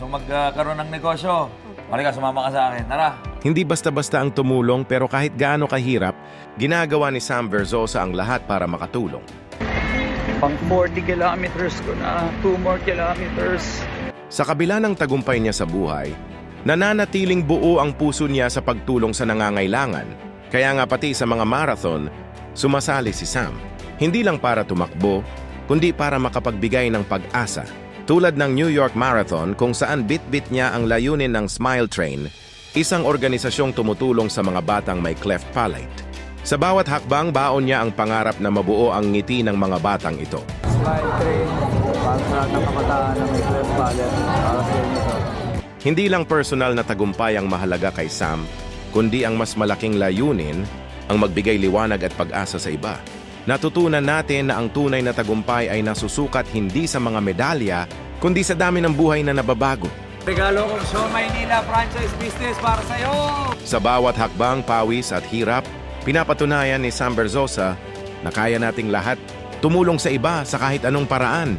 gusto mo magkaroon ng negosyo. Halika, sumama ka sa akin. Tara. Hindi basta-basta ang tumulong pero kahit gaano kahirap, ginagawa ni Sam Verzosa ang lahat para makatulong. Pang 40 kilometers ko na, 2 more kilometers. Sa kabila ng tagumpay niya sa buhay, nananatiling buo ang puso niya sa pagtulong sa nangangailangan. Kaya nga pati sa mga marathon, sumasali si Sam. Hindi lang para tumakbo, kundi para makapagbigay ng pag-asa. Tulad ng New York Marathon kung saan bit-bit niya ang layunin ng Smile Train, isang organisasyong tumutulong sa mga batang may cleft palate. Sa bawat hakbang, baon niya ang pangarap na mabuo ang ngiti ng mga batang ito. Smile train, para sa lahat ng kabataan na may cleft palate, para sa inyo to. Hindi lang personal na tagumpay ang mahalaga kay Sam, kundi ang mas malaking layunin ang magbigay liwanag at pag-asa sa iba. Natutunan natin na ang tunay na tagumpay ay nasusukat hindi sa mga medalya, kundi sa dami ng buhay na nababago. Regalo kong Show Maynila franchise business para sa'yo. Sa bawat hakbang, pawis at hirap, pinapatunayan ni Sam Berzosa na kaya nating lahat tumulong sa iba sa kahit anong paraan